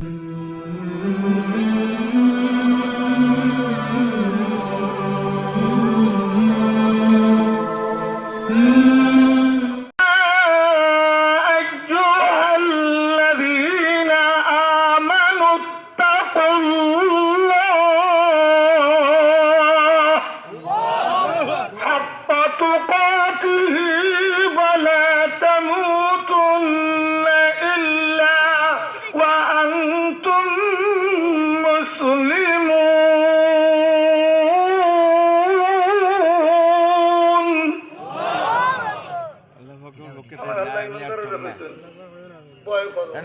Mm-hmm.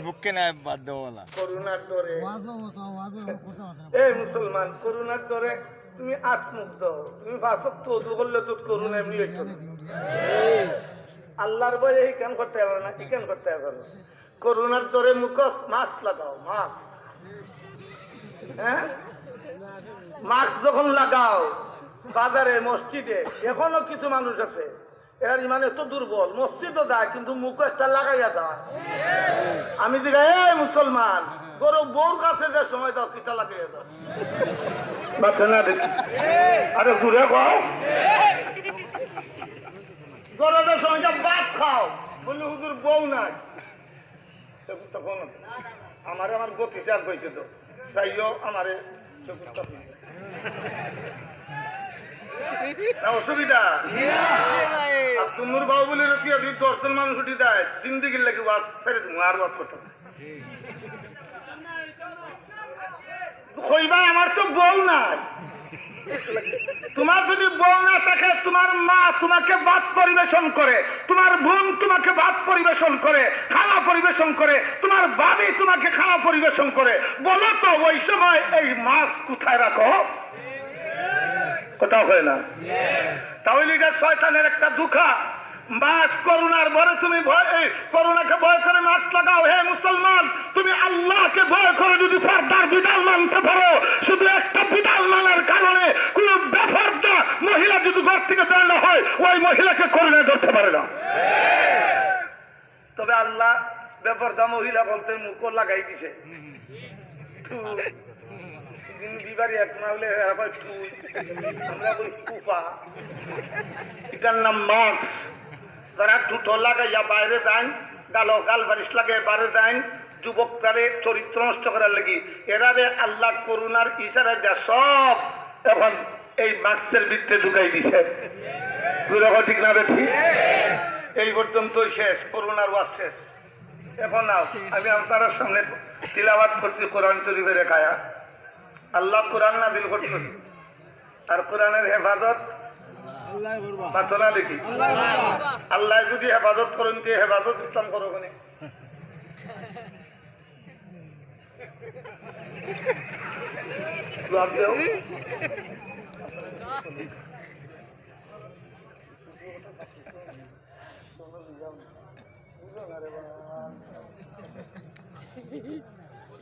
বুককে নাই বাদ দেবো না। করুণার ডরে এই মুসলমান করুণার ডরে তুমি আত্মুগ্ধ তুমি ভাষক তো করলে তো করুণা এমনি হইতো আল্লাহর বই এই কেন করতে পারো না এই কেন করতে পারো। করুণার ডরে মুখ মাস্ক লাগাও মাস্ক। হ্যাঁ? মাস্ক যখন লাগাও বাজারে মসজিদে এখনও কিছু মানুষ আছে। এরা ইমান এত দুর্বল, মসজিদও দেয়, কিন্তু মুখ একটা লাগাইয়া দেয়। আমি দিকে এই মুসলমান, গরু বউর কাছে যে সময় দাও, কিটা লাগাইয়া দাও। না, দেখি। ভাত খাও। বউ নাই। তখন আমারে আমার গতি কইছে তো। চাইও আমারে অসুবিধা। তুমুর বাবু বলে রকিয়া দুই দর্শন মানুষ উঠি দেয় জিন্দিগির লাগে ছেড়ে আর কইবা আমার তো বউ নাই। তোমার যদি বউ না থাকে, তোমার মা তোমাকে ভাত পরিবেশন করে, তোমার বোন তোমাকে ভাত পরিবেশন করে খানা পরিবেশন করে, তোমার বাবি তোমাকে খানা পরিবেশন করে, বলো তো ওই সময় এই মাছ কোথায় রাখো? কোথাও হয় না। তাহলে এটা শয়তানের একটা দুঃখা মহিলা যদি ঘর থেকে বের হয়, ওই মহিলাকে করুণা ধরতে পারে না। তবে আল্লাহ বেফর্দা মহিলা বলতে মুখ লাগাই দিছে। থু। কিন্তু এক না হলে এরা কয় আমরা কই কুপা। এটার নাম মাছ। যারা ঠুটো লাগাইয়া বাইরে যান গাল গাল বারিশ লাগে বাইরে যান যুবক তারে চরিত্র নষ্ট করার লাগি। এরারে আল্লাহ করুণার ইশারা দেয়া সব এখন এই মাস্কের বৃত্তে ঢুকাই দিছে। ঠিক না ঠিক? এই পর্যন্তই শেষ, করুণার ওয়াজ শেষ। এখন আমি আপনার সামনে তিলাবাত করছি কোরআন শরীফের কায়া আল্লাহ কোরআন না দিল করছে। আর কোরআনের হেফাজত বাতলা লিখি। আল্লাহ যদি হেফাজত করেন দিয়ে হেফাজত ইসলাম করো কোনে জবাব দেও।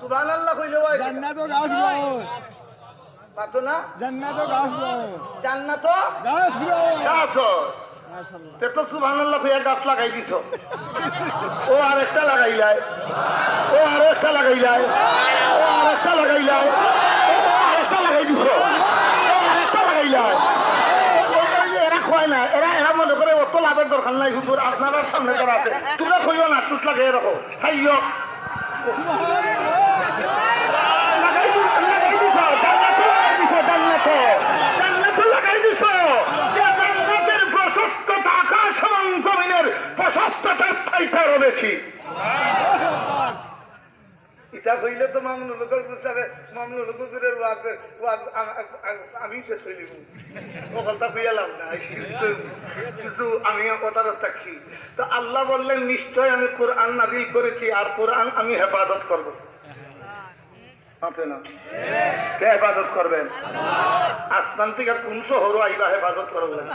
সুবহান আল্লাহ কইলে ওই জান্নাতও গাছ পাতো না? জান্নাতও গাছ গাছ তে তো সুবহানাল্লাহ কইয়া গাছ লাগাই দিছ। ও আরেকটা লাগাইলাই। ও আরেকটা লাগাইলাই। ও আরেকটা লাগাইলাই। ও আরেকটা লাগাই দিছ। ও আরেকটা লাগাইলাই। না এরা এরা মনে করে অত লাভের দরকার নাই হুজুর। আপনার সামনে আছে তোমরা কইও না টুট লাগাই রাখো খাইও। বেশি ইটা কইলে তো মামনুল লোক ওয়াজ আ- আ- আ- আমি শেষ হইলিব ওখানটা কইয়ালাম না কিন্তু- আমি কথার থাকি। তো আল্লাহ বললেন, নিশ্চয় আমি কোরআন নাজিল করেছি, আর কোরআন আমি হেফাজত করব। হেফাজত করবেন? আসমান থেকে কোন শহর আইবা হেফাজত করবেন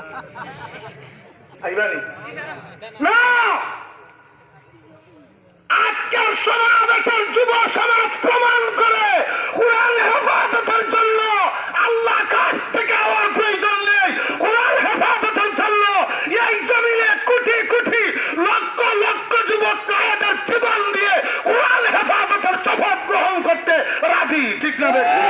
আইবানি না! রাজি ঠিক না বেশি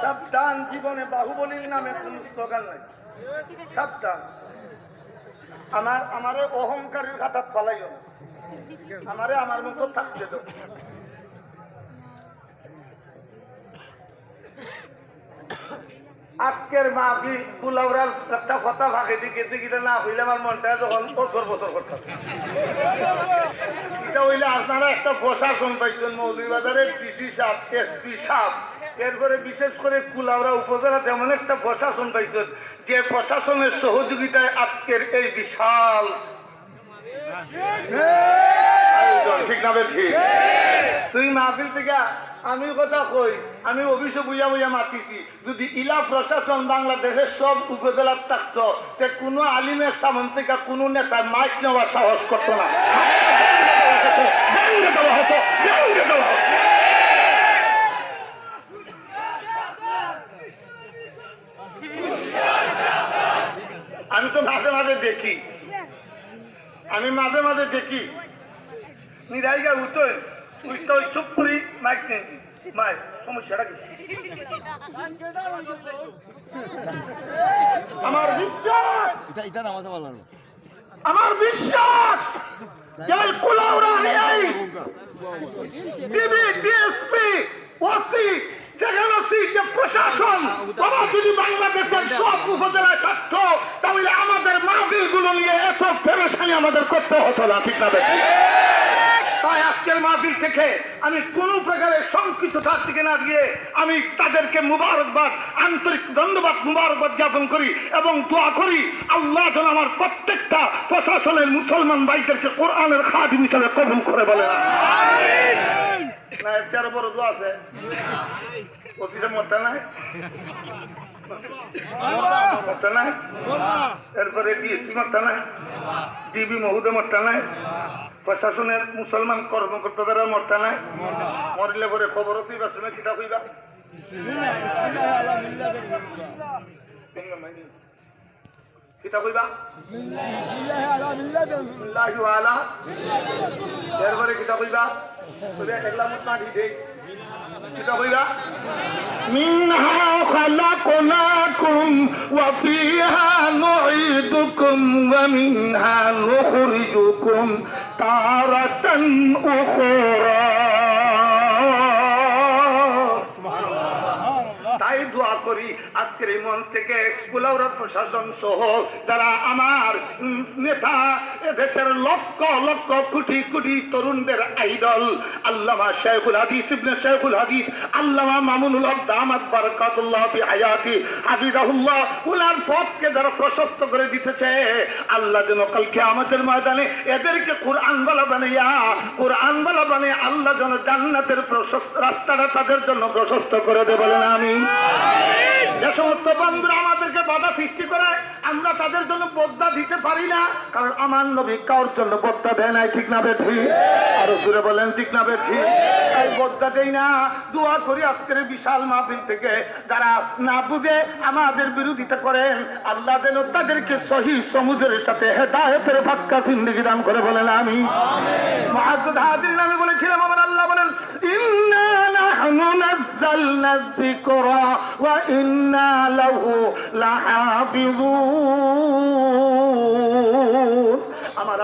সাবধান জীবনে বাহুবলীর নামে কোন স্লোগান নাই। সাবধান। আমার, আমারে অহংকারের খাতাত ফলাইও না। আমারে আমার মতো থাকতে আজকের মাহফিল কুলাউরার একটা কথা ভাগে দিকে দিকে না হইলে আমার মনটা যখন বছর বছর করতেছে। এটা হইলে আপনারা একটা প্রশাসন পাইছেন, মৌলভীবাজারের ডিসি সাপ এসপি সাপ এরপরে বিশেষ করে কুলাউড়া উপজেলা তেমন একটা প্রশাসন পাইছেন, যে প্রশাসনের সহযোগিতায় আজকের এই বিশাল ঠিক না ঠিক? তুই মাহফিল থেকে, আমি কথা কই, আমি অভিষেক বুঝা বুঝা মাতিছি, যদি ইলা প্রশাসন বাংলাদেশের সব উপজেলার থাকত, তে কোনো আলিমের সামন থেকে কোনো নেতা মাইক নেওয়ার সাহস করতো না ভেঙে দেওয়া হতো ভেঙে দেওয়া হতো আমি তো মাঝে মাঝে দেখি আমি মাঝে মাঝে দেখি নিরাইগা উঠোই উঠতে ওই চুপ করি মাইক নেই সমস্যাটা কি আমার বিশ্বাস! এটা এটা নামাতে পারল না আমার বিশ্বাস! এই কুলাউড়া এই ডিএসপি ওসি সেখানে যে প্রশাসন বাবা যদি বাংলাদেশের সব উপজেলায় থাকতো তাহলে আমাদের মাহবিলগুলো নিয়ে এত পেরেশানি আমাদের করতে হতো না ঠিক না দেখি তাই আজকের মাহফিল থেকে আমি কোন প্রকারের সংকৃততার দিকে না দিয়ে আমি তাদেরকে মুবারকবাদ আন্তরিক ধন্যবাদ মুবারকবাদ জ্ঞাপন করি এবং দোয়া করি আল্লাহ যেন আমার প্রত্যেকটা প্রশাসনের মুসলমান ভাইদেরকে কোরআনের খাদিম হিসাবে কবুল করে বলে। না এর চেয়ে আরও বড় দোয়া আছে। অতিটা মরতে নাই? এরপরে ডিএসপি মরতে নাই? ডিবি মহুদে মরতে নাই? প্রশাসনের মুসলমান কর্মকর্তাদের মরতে নাই। মরিলে পরে খবর তুই বা শুনে কিতা কইবা? কিতা কইবা? এরপরে কিতা কইবা? একলা কিতা কইবা? মিনহা খালাকনাকুম ওয়া ফিহা নুঈদুকুম ওয়া تارة أخرى. করি। আজকের এই মন থেকে কুলাউড়া প্রশাসন সহ যারা আমার নেতা দেশের লক্ষ লক্ষ কোটি কোটি তরুণদের আইডল, আল্লামা শেখুল হাদিস ইবনে শেখুল হাদিস, আল্লামা মামুনুল হক দামাত বারাকাতুল্লাহ ফি হায়াতি, হাফিজাহুল্লাহ, উনার পথকে যারা প্রশস্ত করে দিতেছে, আল্লাহ যেন কালকে আমাদের ময়দানে এদেরকে কোরআন বলা বানাইয়া, কোরআন বলা বানিয়ে আল্লাহ যেন জান্নাতের প্রশস্ত রাস্তাটা তাদের জন্য প্রশস্ত করে দে বলেন আমি যে সমস্ত বন্ধুরা আমাদেরকে বাধা সৃষ্টি করে, আমরা তাদের জন্য বদ্যা দিতে পারি না। কারণ আমার নবী কারোর জন্য বদ্যা দেয় নাই, ঠিক না বেঠি? আরও জুড়ে বলেন, ঠিক না বেঠি? তাই বদ্যা দেই না। দোয়া করি আজকের বিশাল মাহফিল থেকে, যারা না বুঝে আমাদের বিরোধিতা করেন, আল্লাহ যেন তাদেরকে সহি সমুদ্রের সাথে হেদায়তের ফাক্কা জিন্দিগি দান করে বলেন আমি মহাজুদ হাদির নামে বলেছিলাম, আমার আল্লাহ বলেন, ইন্না نحن نزلنا الذكر وإنا له لحافظون.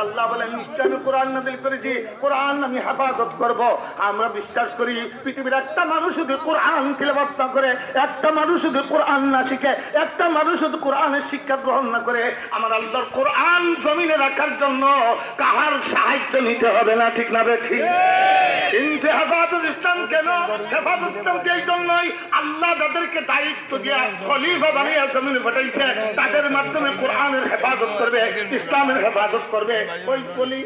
আল্লাহ বলে নিশ্চয় আমি কোরআন নাজিল করেছি, কোরআন আমি হেফাজত করব। আমরা বিশ্বাস করি, পৃথিবীর একটা মানুষ যদি কোরআন তিলাওয়াত না করে, একটা মানুষ যদি কোরআন না শিখে, একটা মানুষ যদি কোরআনের শিক্ষা গ্রহণ না করে, আমার আল্লাহর কোরআন জমিনে রাখার জন্য কাহার সাহায্য নিতে হবে না, ঠিক না বে, ঠিক? কিন্তু হেফাজত ইসলাম কেন? হেফাজত ইসলামকে এই জন্যই? আল্লাহ যাদেরকে দায়িত্ব দিয়া খলিফা বানিয়ে জমিনে পাঠাইছে, তাদের মাধ্যমে কোরআনের হেফাজত করবে, ইসলামের হেফাজত করবে। ওই কলি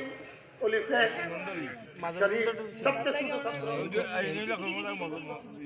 সবচেয়ে ছোট ছাত্র।